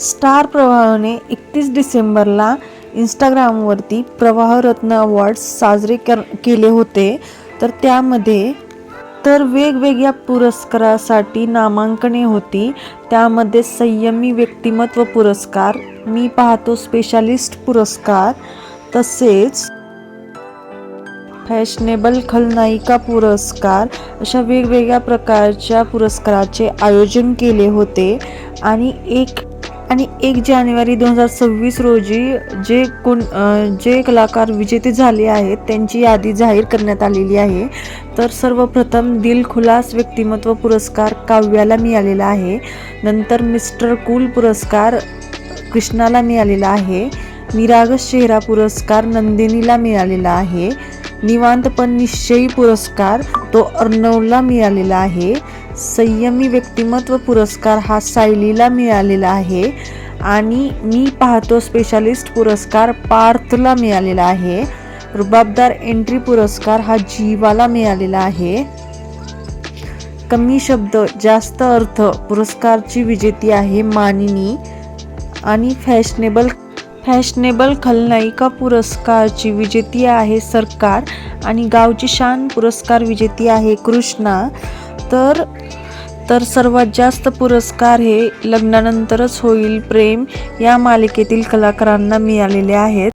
Star प्रवाहाने एकतीस डिसेंबरला इंस्टाग्रामवरती प्रवाहरत्न अवॉर्ड्स साजरे कर केले होते. तर त्यामध्ये तर वेगवेगळ्या पुरस्कारासाठी नामांकने होती. त्यामध्ये संयमी व्यक्तिमत्व पुरस्कार मी पाहतो स्पेशालिस्ट पुरस्कार तसेच फॅशनेबल खलनायिका पुरस्कार अशा वेगवेगळ्या प्रकारच्या पुरस्काराचे आयोजन केले होते. आणि एक आणि एक जानेवारी दोन हजार सव्वीस रोजी जे कोण जे कलाकार विजेते झाले आहेत त्यांची यादी जाहीर करण्यात आलेली आहे. तर सर्वप्रथम दिलखुलास व्यक्तिमत्व पुरस्कार काव्याला मिळालेला आहे. नंतर मिस्टर कूल पुरस्कार कृष्णाला मिळालेला आहे. निरागस चेहरा पुरस्कार नंदिनीला मिळालेला आहे. निवांतपण निश्चयी पुरस्कार तो अर्णवला मिळालेला आहे. संयमी व्यक्तिमत्व पुरस्कार हा सायलीला मिळालेला आहे आणि मी पाहतो स्पेशालिस्ट पुरस्कार पार्थला मिळालेला आहे. रुबाबदार एंट्री पुरस्कार हा जीवाला मिळालेला आहे. कमी शब्द जास्त अर्थ पुरस्कारची विजेती आहे मानिनी आणि फॅशनेबल फॅशनेबल खलनायिका पुरस्कारची विजेती आहे सरकार आणि गावची शान पुरस्कार विजेती आहे कृष्णा. तर तर सर्वात जास्त पुरस्कार हे लग्नानंतरच होईल प्रेम या मालिकेतील कलाकारांना मिळालेले आहेत.